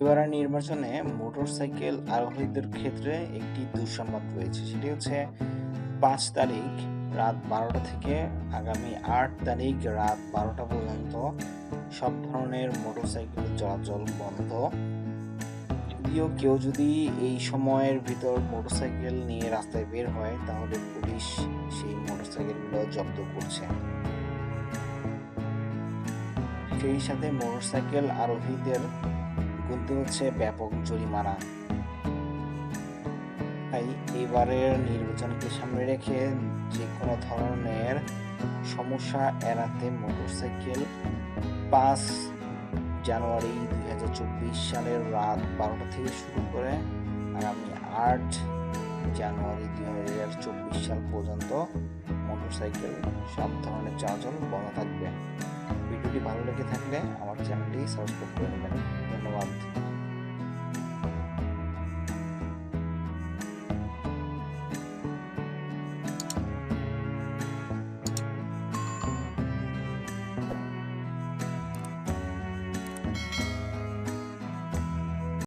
এবারের নির্বাচনে মোটরসাইকেল আরোহীদের ক্ষেত্রে একটি দুঃসংবাদ রয়েছে। সেটি হচ্ছে, পাঁচ তারিখ রাত বারোটা থেকে আগামী আট তারিখ রাত বারোটা পর্যন্ত সব ধরনের মোটরসাইকেল চলাচল বন্ধ। যদিও কেউ যদি এই সময়ের ভিতর মোটরসাইকেল নিয়ে রাস্তায় বের হয়, তাহলে পুলিশ সেই মোটরসাইকেলগুলো জব্দ করছে। সেই সাথে মোটরসাইকেল আরোহীদের গুনতে হচ্ছে ব্যাপক জরিমানা। তাই এবারের নির্বাচনকে সামনে রেখে যে কোনো ধরনের সমস্যা এড়াতে মোটরসাইকেল পাঁচ জানুয়ারি দুই হাজার চব্বিশ সালের রাত বারোটা থেকে শুরু করে আগামী আট জানুয়ারি দুই হাজার চব্বিশ সাল পর্যন্ত মোটরসাইকেল সব ধরনের চলাচল বন্ধ থাকবে। ভিডিওটি ভালো লেগে থাকলে আমার চ্যানেলটি সাবস্ক্রাইব করে নেবেন।